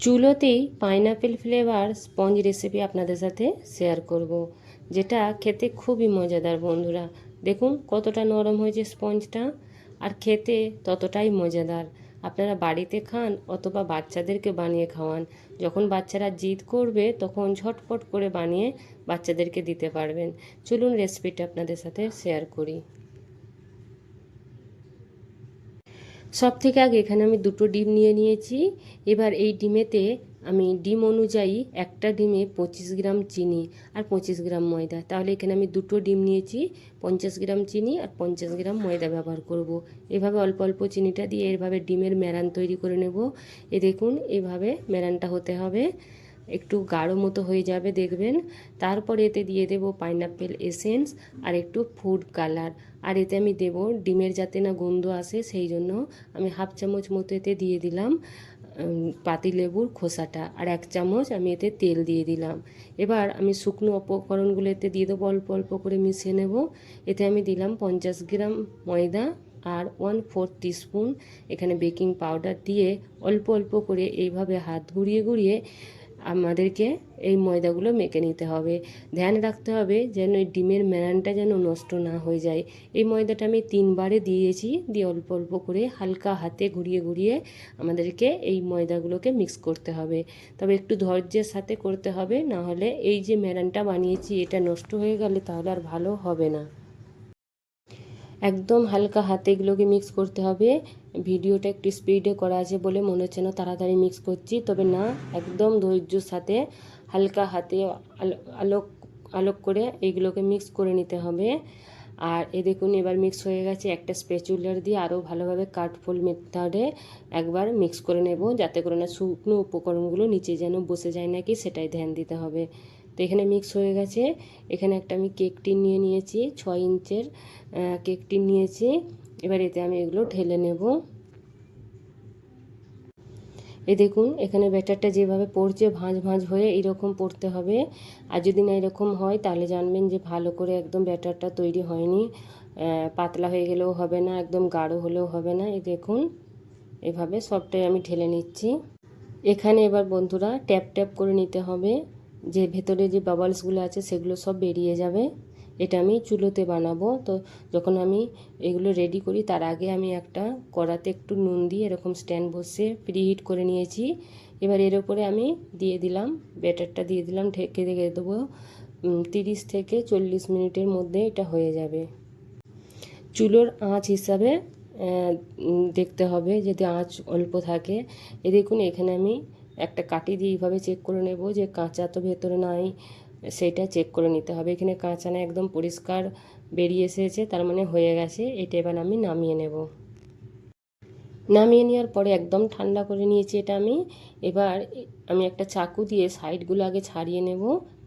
চুলোতেই pineapple flavour sponge recipe আপনাদের সাথে share করব। যেটা খেতে খুবই মজাদার বন্ধুরা। দেখুন কতটা নরম হয়েছে স্পঞ্জটা আর খেতে ততটাই মজাদার। আপনারা বাড়িতে খান অথবা বাচ্চাদেরকে বানিয়ে খাওয়ান। যখন বাচ্চারা জিদ করবে, তখন ঝটপট করে বানিয়ে বাচ্চাদেরকে দিতে পারবেন। চলুন রেসিপিটা আপনাদের সাথে শেয়ার করি। সব থেকে আগে এখানে আমি দুটো ডিম নিয়ে নিয়েছি। এবার এই ডিমেতে আমি ডিম অনুযায়ী একটা ডিমে পঁচিশ গ্রাম চিনি আর পঁচিশ গ্রাম ময়দা। তাহলে এখানে আমি দুটো ডিম নিয়েছি, পঞ্চাশ গ্রাম চিনি আর পঞ্চাশ গ্রাম ময়দা ব্যবহার করব। এভাবে অল্প অল্প চিনিটা দিয়ে এভাবে ডিমের ম্যারান তৈরি করে নেব। এ দেখুন, এভাবে মেরানটা হতে হবে। একটু গাঢ় মতো হয়ে যাবে দেখবেন। তারপরে এতে দিয়ে দেব পাইনাপেল এসেন্স আর একটু ফুড কালার আর এতে আমি দেব ডিমের যাতে না গন্ধ আসে, সেই জন্য আমি হাফ চামচ মতো এতে দিয়ে দিলাম পাতিলেবুর খোসাটা। আর এক চামচ আমি এতে তেল দিয়ে দিলাম। এবার আমি শুকনো উপকরণগুলো এতে দিয়ে দেবো, অল্প অল্প করে মিশিয়ে নেব। এতে আমি দিলাম পঞ্চাশ গ্রাম ময়দা আর ওয়ান ফোর টিস্পুন এখানে বেকিং পাউডার দিয়ে অল্প অল্প করে এইভাবে হাত ঘুরিয়ে ঘুরিয়ে আমাদেরকে এই ময়দাগুলো মেখে নিতে হবে। ধ্যান রাখতে হবে যেন এই ডিমের মেরানটা যেন নষ্ট না হয়ে যায়। এই ময়দাটা আমি তিনবারে দিয়েছি, দিয়ে অল্প অল্প করে হালকা হাতে ঘুরিয়ে ঘুরিয়ে আমাদেরকে এই ময়দাগুলোকে মিক্স করতে হবে। তবে একটু ধৈর্যের সাথে করতে হবে, না হলে এই যে মেরানটা বানিয়েছি এটা নষ্ট হয়ে গেলে তাহলে আর ভালো হবে না। একদম হালকা হাতে এগুলোকে মিক্স করতে হবে। ভিডিওটা একটু স্পিডে করা আছে বলে মনে হচ্ছে না তাড়াতাড়ি মিক্স করছি। তবে না, একদম ধৈর্যর সাথে হালকা হাতে আলোক আলোক করে এইগুলোকে মিক্স করে নিতে হবে। আর এ দেখুন, এবার মিক্স হয়ে গেছে একটা স্পেচুলার দিয়ে আরও ভালোভাবে কাঠফুল মেথডে একবার মিক্স করে নেব, যাতে করে না শুকনো উপকরণগুলো নিচে যেন বসে যায় নাকি সেটাই ধ্যান দিতে হবে। তো এখানে মিক্স হয়ে গেছে। এখানে একটা আমি কেক টিন নিয়ে নিয়েছি, ছয় ইঞ্চের কেক টিন নিয়েছি। এবার এতে আমি এগুলো ঢেলে নেব। এ দেখুন, এখানে ব্যাটারটা যেভাবে পড়ছে, ভাঁজ ভাঁজ হয়ে এরকম পড়তে হবে। আর যদি না এরকম হয়, তাহলে জানবেন যে ভালো করে একদম ব্যাটারটা তৈরি হয়নি। পাতলা হয়ে গেলেও হবে না, একদম গাঢ় হলেও হবে না। এই দেখুন, এভাবে সবটাই আমি ঢেলে নিচ্ছি। এখানে এবার বন্ধুরা ট্যাপ ট্যাপ করে নিতে হবে। যে ভেতরে যে বাবলসগুলো আছে, সেগুলো সব বেরিয়ে যাবে। এটা আমি চুলোতে বানাবো। তো যখন আমি এগুলো রেডি করি, তার আগে আমি একটা কড়াতে একটু নুন দিয়ে এরকম স্ট্যান্ড বসে প্রিহিট করে নিয়েছি। এবার এর উপরে আমি দিয়ে দিলাম ব্যাটারটা দিয়ে দিলাম, ঢেকে রেখে দেবো তিরিশ থেকে চল্লিশ মিনিটের মধ্যে এটা হয়ে যাবে। চুলোর আঁচ হিসাবে দেখতে হবে যদি আঁচ অল্প থাকে। এ দেখুন, এখানে আমি একটা কাটি দিয়ে এইভাবে চেক করে নেব যে কাঁচা তো ভেতরে নাই সেটা চেক করে নিতে হবে। এখানে কাঁচা না একদম পরিষ্কার বেরিয়ে এসেছে, তার মানে হয়ে গেছে। এটা এবার আমি নামিয়ে নেব। নামিয়ে নেওয়ার পরে একদম ঠান্ডা করে নিয়েছি এটা আমি। এবার আমি একটা চাকু দিয়ে সাইডগুলো আগে ছাড়িয়ে নেব,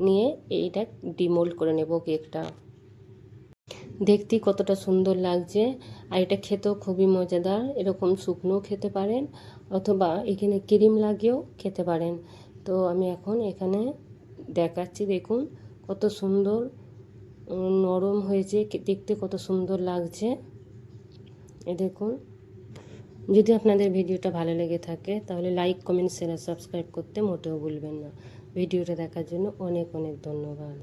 নিয়ে এইটা ডিমোল্ড করে নেব কেকটা দেখতে কতটা সুন্দর লাগছে। আর এটা খেতেও খুবই মজাদার। এরকম শুকনো খেতে পারেন অথবা এখানে ক্রিম লাগিয়েও খেতে পারেন। তো আমি এখন এখানে দেখাচ্ছি, দেখুন কত সুন্দর নরম হয়েছে। দেখতে কত সুন্দর লাগছে। এ দেখুন। যদি আপনাদের ভিডিওটা ভালো লেগে থাকে তাহলে লাইক, কমেন্ট শেয়ার সাবস্ক্রাইব করতে মোটেও ভুলবেন না। ভিডিওটা দেখার জন্য অনেক অনেক ধন্যবাদ।